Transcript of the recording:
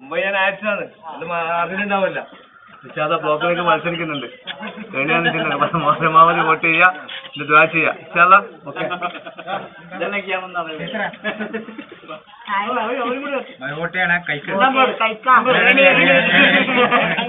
മുമ്പ് ഞാൻ അയച്ചതാണ്. അത് അറിഞ്ഞിട്ടുണ്ടാവില്ല നിഷാദ ബ്ലോക്കിലേക്ക് മത്സരിക്കുന്നുണ്ട്. പരമാവധി വോട്ട് ചെയ്യുക ഇത് ദ്വാ ചെയ്യുക നിഷാദ ഓക്കെ. വോട്ട് ചെയ്യണേ? കൈക്ക്.